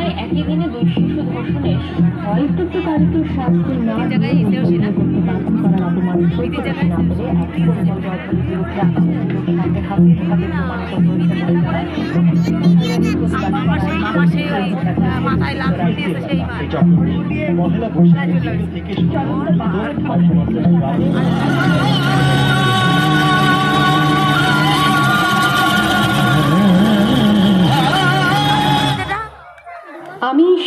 বরগুনায় একই দিনে দুই শিশু ধর্ষণের হয় তারিখের শাস্তি না করার অপমান সহ্য করতে না পেরে এক পরিবার জয়পুরের বিরুদ্ধে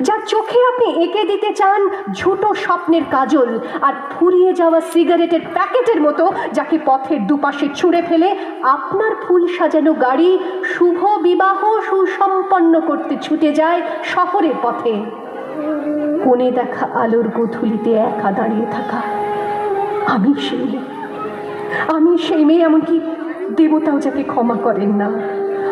যার চোখে আপনি এঁকে দিতে চান ঝুটো স্বপ্নের কাজল আর ফুরিয়ে যাওয়া সিগারেটের প্যাকেটের মতো যাকে পথের দুপাশে ছুঁড়ে ফেলে আপনার ফুল সাজানো গাড়ি শুভ বিবাহ সুসম্পন্ন করতে ছুটে যায় শহরের পথে। কোণে দেখা আলোর গোধূলিতে একা দাঁড়িয়ে থাকা। আমি সেই মেয়ে। আমি সেই মেয়ে এমনকি দেবতাও যাকে ক্ষমা করেন না।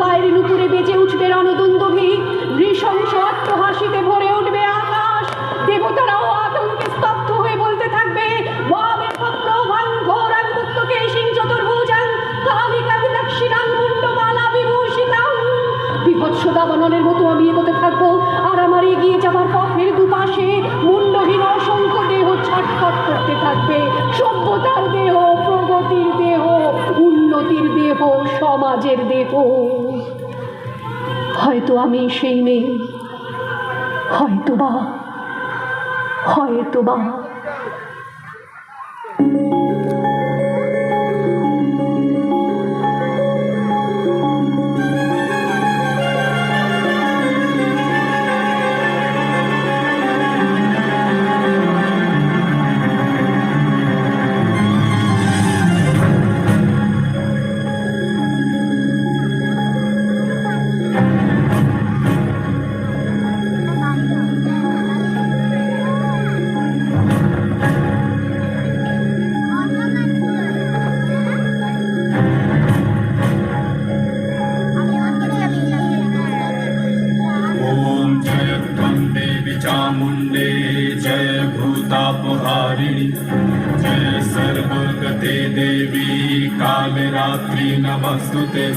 পায়ের নুপুরে বেজে উঠবে রণদুন্দভি। নৃশংস হাসিতে ভরে উঠবে আকাশ। দেবতারাও আতঙ্কে স্তব্ধ হয়ে বলতে থাকবে ওয়ামে ভদ্রভান ঘোরাং মুক্তকে সিং চতুর্ভুজাং কালিকাং দক্ষিণাং মুন্ডমালা বিভূষিতাং বিভৎস মতো আমি এগোতে থাকব, আর আমার এগিয়ে যাবার পথের দুপাশে মুন্ডহীন অসংখ্য দেহ ছটফট করতে থাকবে। সভ্যতার দেহ, প্রগতির দেহ, উন্নতির দেহ, সমাজের দেহ। হয়তো আমি সেই মেয়ে। হয়তো বা হয়তো বা कालरात्रि नमस्तुते।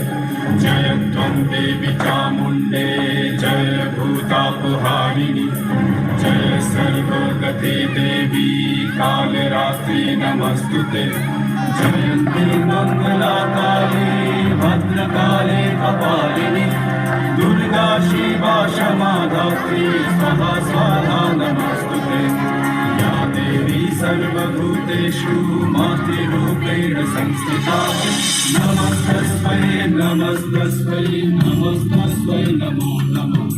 जय त्वं देवी चामुण्डे, जय भूतापहारिणि। जय सर्वगते देवी, कालरात्रि नमस्तुते। जयन्ती मङ्गलाकाले भद्रकाले कपालिनि। दुर्गा शिवा क्षमा धात्री स्वाहा स्वाहा नमस्तुते। सर्वभूतेषु मातृरूपेण संस्थिता नमस्तस्मै नमस्तस्मै नमस्तस्मै नमो नमः।